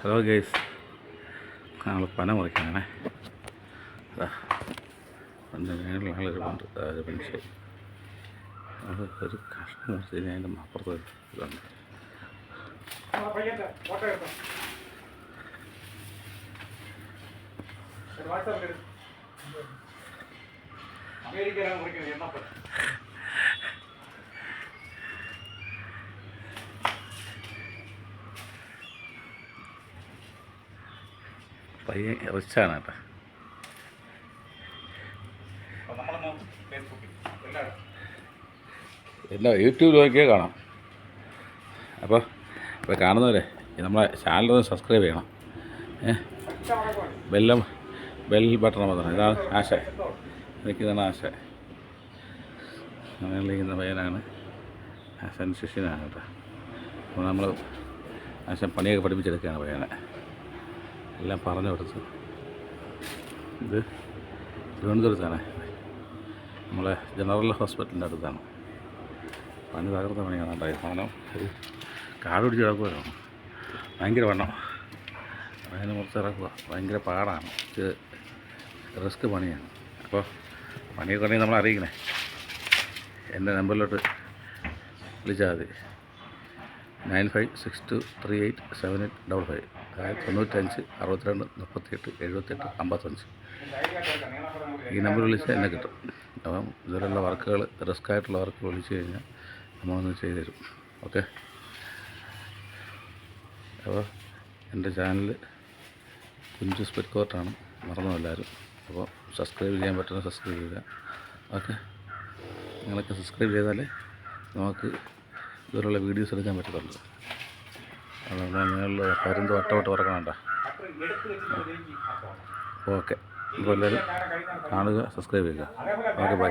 Hello guys ഞങ്ങൾ പന മുറിക്കാനാണേ. അതാ മനുഷ്യൻ അത് ഒരു കഷ്ണം മുറിച്ച് അതിന്റെ അപ്പുറത്ത് ഇതുണ്ട്. അമേരിക്കയിലാണ് പയ്യൻ റിച്ചാണ് കേട്ടോ. എല്ലാ യൂട്യൂബിൽ നോക്കിയാൽ കാണാം. അപ്പോൾ ഇപ്പോൾ കാണുന്നവരെ നമ്മളെ ചാനലൊന്ന് സബ്സ്ക്രൈബ് ചെയ്യണം. ഏ? ബെല്ലം ബെൽ ബട്ടൺ അമർത്തണം ഇതാണ് ആശ. എനിക്കിതാണ് ആശ. അങ്ങനെ അങ്ങനെയുള്ള പയ്യനാണ്. ആശാൻ ശിഷ്യനാണ് കേട്ടോ. അപ്പോൾ നമ്മൾ ആശാൻ പണിയൊക്കെ പഠിപ്പിച്ചെടുക്കുകയാണ് പയ്യനെ. എല്ലാം പറഞ്ഞു കൊടുത്ത്. ഇത് തിരുവനന്തപുരത്താണ്. നമ്മളെ ജനറൽ ഹോസ്പിറ്റലിന്റെ അടുത്താണ്. പണി തകർത്ത പണിയാണ് ഉണ്ടായത് സാധനം. ഒരു കാട് പിടിച്ച് കിടക്കുവായിരുന്നു ഭയങ്കര വണ്ണം. അതിനെ മുറിച്ച് ഇറക്കുക. ഭയങ്കര പാടാണ്. റിസ്ക് പണിയാണ്. അപ്പോൾ പണിയൊക്കെ ഉണ്ടെങ്കിൽ നമ്മൾ അറിയിക്കണേ. എന്റെ നമ്പറിലോട്ട് വിളിച്ചാൽ മതി. Nine five six two three eight seven eight double five. അതായത് തൊണ്ണൂറ്റഞ്ച് അറുപത്തിരണ്ട് മുപ്പത്തിയെട്ട് എഴുപത്തെട്ട് അമ്പത്തഞ്ച്. ഈ നമ്പർ വിളിച്ചാൽ എന്നെ കിട്ടും. അപ്പം ഇതിലുള്ള വർക്കുകൾ റിസ്ക് ആയിട്ടുള്ള വർക്ക് വിളിച്ച് കഴിഞ്ഞാൽ നമ്മളൊന്ന് ചെയ്തു തരും. ഓക്കെ? അപ്പോൾ എന്റെ ചാനൽ കുഞ്ചു സ്പെറ്റ് കോർട്ടാണ്. മറന്നു എല്ലാവരും അപ്പോൾ സബ്സ്ക്രൈബ് ചെയ്യാൻ പറ്റുന്ന സബ്സ്ക്രൈബ് ചെയ്യുക. ഓക്കെ? നിങ്ങളൊക്കെ സബ്സ്ക്രൈബ് ചെയ്താലേ നമുക്ക് ഇതുപോലുള്ള വീഡിയോസ് എടുക്കാൻ പറ്റത്തുള്ളൂ. അതുകൊണ്ട് നിങ്ങൾ പരുന്ത് വട്ടവട്ട് പറക്കണണ്ട ഓക്കെ. അപ്പോൾ എല്ലാവരും കാണുക സബ്സ്ക്രൈബ് ചെയ്യുക. Okay bye